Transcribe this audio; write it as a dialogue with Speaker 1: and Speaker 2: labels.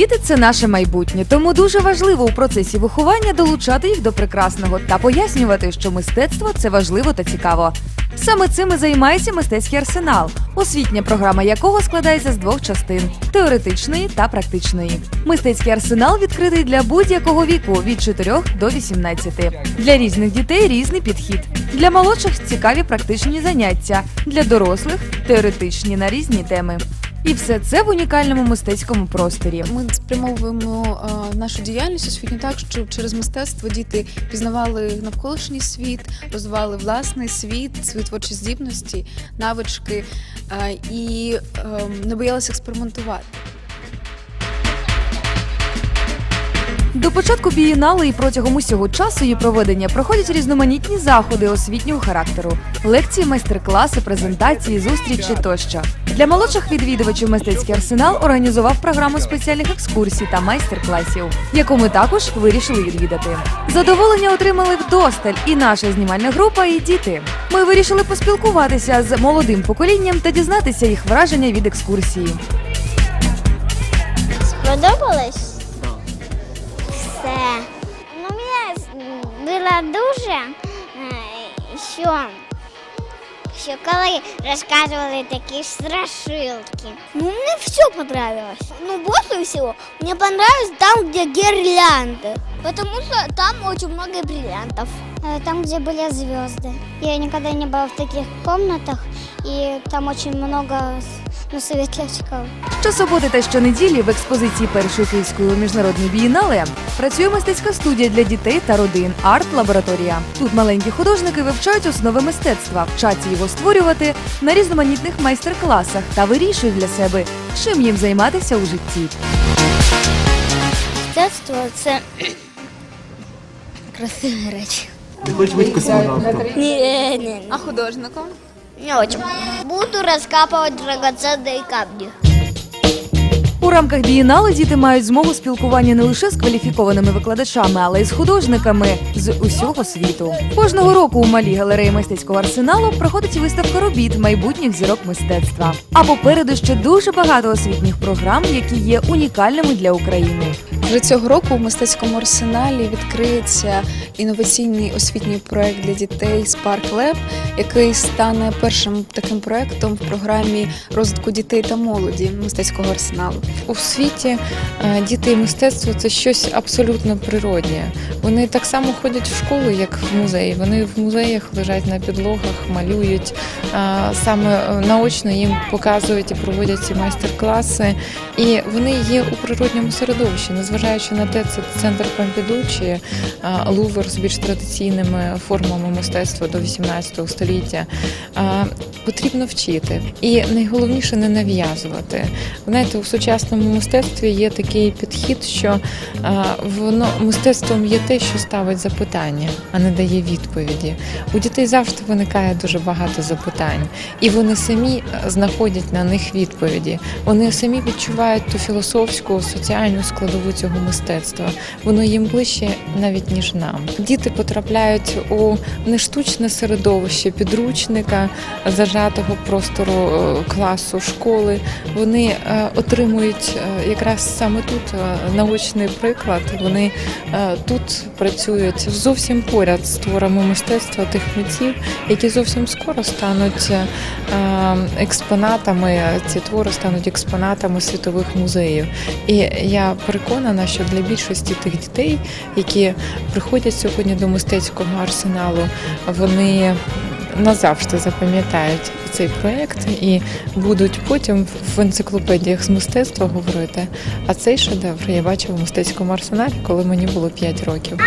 Speaker 1: Діти це наше майбутнє, тому дуже важливо у процесі виховання долучати їх до прекрасного та пояснювати, що мистецтво це важливо та цікаво. Саме цим і займається мистецький арсенал, освітня програма якого складається з двох частин теоретичної та практичної. Мистецький арсенал відкритий для будь-якого віку від 4 до 18. Для різних дітей різний підхід. Для молодших цікаві практичні заняття, для дорослих теоретичні на різні теми. І все це в унікальному мистецькому просторі.
Speaker 2: Ми спрямовуємо е, нашу діяльність освітню так, щоб через мистецтво діти пізнавали навколишній світ, розвивали власний світ, свої творчі здібності, навички е, і е, не боялися експериментувати.
Speaker 1: До початку бієналу і протягом усього часу її проведення проходять різноманітні заходи освітнього характеру: лекції, майстер-класи, презентації, зустрічі тощо. Для молодших відвідувачів мистецький арсенал організував програму спеціальних екскурсій та майстер-класів, яку ми також вирішили відвідати. Задоволення отримали вдосталь і наша знімальна група, і діти. Ми вирішили поспілкуватися з молодим поколінням та дізнатися їх враження від екскурсії.
Speaker 3: Сподобалось? Все. Ну, мені було дуже, е, що, що коли розказували такі страшилки. Ну, мне все понравилось. Ну, больше всего мне понравилось там, где гирлянды. Потому что там очень много бриллиантов. Там, где были звезды. Я никогда не была в таких комнатах, и там очень много ну, светлячков.
Speaker 1: Щосуботи та щонеділі в експозиції першої київської міжнародної бієнале працює мистецька студія для дітей та родин арт-лабораторія. Тут маленькі художники вивчають основи мистецтва, вчаться його створювати на різноманітних майстер-класах та вирішують для себе, чим їм займатися у житті.
Speaker 3: Мистецтво це красиві речі.
Speaker 4: Ти хочеш бути космонавтом?
Speaker 3: Ні, ні,
Speaker 2: А художником?
Speaker 3: Не очень. Буду розкапувати драгоценні камні.
Speaker 1: У рамках бієналу діти мають змогу спілкування не лише з кваліфікованими викладачами, але й з художниками з усього світу. Кожного року у малій галереї мистецького арсеналу проходить виставка робіт майбутніх зірок мистецтва. А попереду ще дуже багато освітніх програм, які є унікальними для України.
Speaker 2: Вже цього року в мистецькому арсеналі відкриється інноваційний освітній проект для дітей Spark Lab, який стане першим таким проектом в програмі розвитку дітей та молоді мистецького арсеналу.
Speaker 5: У світі е, діти і мистецтво це щось абсолютно природнє. Вони так само ходять в школу, як в музеї. Вони в музеях лежать на підлогах, малюють. Е, Саме е, наочно їм показують і проводять ці майстер-класи. І вони є у природньому середовищі, незважаючи на те, це центр Помпіду чи Лувр з більш традиційними формами мистецтва до 18 століття. Потрібно вчити. І найголовніше не нав'язувати. Знаєте, у сучасному мистецтві є такий підхід, що е, воно мистецтвом є те, що ставить запитання, а не дає відповіді. У дітей завжди виникає дуже багато запитань, і вони самі е, знаходять на них відповіді. Вони самі відчувають ту філософську, соціальну складову цього мистецтва. Воно їм ближче навіть ніж нам. Діти потрапляють у нештучне середовище підручника, зажатого простору е, класу школи. Вони е, отримують е, якраз саме тут наочний приклад. Вони тут працюють зовсім поряд з творами мистецтва тих митців, які зовсім скоро стануть експонатами. Ці твори стануть експонатами світових музеїв. І я переконана, що для більшості тих дітей, які приходять сьогодні до мистецького арсеналу, вони назавжди запам'ятають цей проєкт і будуть потім в енциклопедіях з мистецтва говорити. А цей шедевр я бачила в мистецькому арсеналі, коли мені було 5 років.